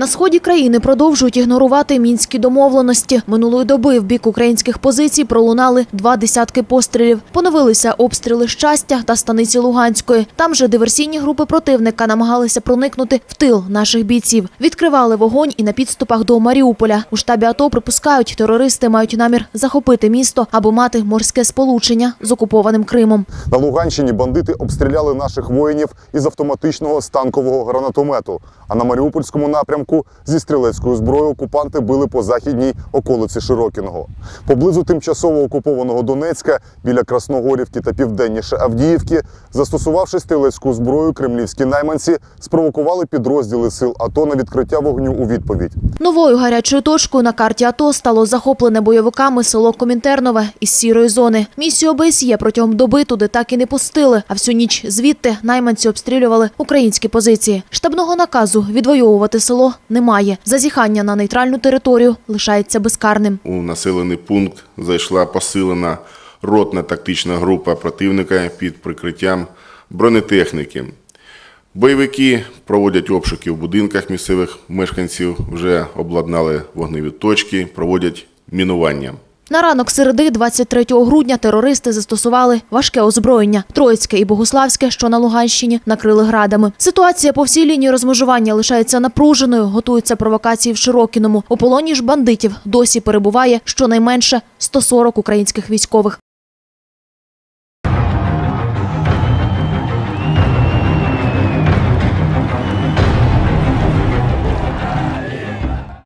На сході країни продовжують ігнорувати мінські домовленості. Минулої доби в бік українських позицій пролунали два десятки пострілів. Поновилися обстріли щастя та станиці Луганської. Там же диверсійні групи противника намагалися проникнути в тил наших бійців. Відкривали вогонь і на підступах до Маріуполя. У штабі АТО припускають, терористи мають намір захопити місто або мати морське сполучення з окупованим Кримом. На Луганщині бандити обстріляли наших воїнів із автоматичного станкового гранатомету. А на Маріупольському напрямку зі стрілецькою зброєю окупанти били по західній околиці Широкіного. Поблизу тимчасово окупованого Донецька, біля Красногорівки та південніше Авдіївки, застосувавши стрілецьку зброю, кремлівські найманці спровокували підрозділи сил АТО на відкриття вогню у відповідь. Новою гарячою точкою на карті АТО стало захоплене бойовиками село Комінтернове із сірої зони. Місію ОБСЄ протягом доби туди так і не пустили, а всю ніч звідти найманці обстрілювали українські позиції. Штабного наказу відвоювати село немає. Зазіхання на нейтральну територію лишається безкарним. У населений пункт зайшла посилена ротна тактична група противника під прикриттям бронетехніки. Бойовики проводять обшуки в будинках місцевих мешканців, вже обладнали вогневі точки, проводять мінування. На ранок середи, 23 грудня, терористи застосували важке озброєння. Троїцьке і Богуславське, що на Луганщині, накрили градами. Ситуація по всій лінії розмежування лишається напруженою. Готуються провокації в Широкіному. У полоні ж бандитів досі перебуває щонайменше 140 українських військових.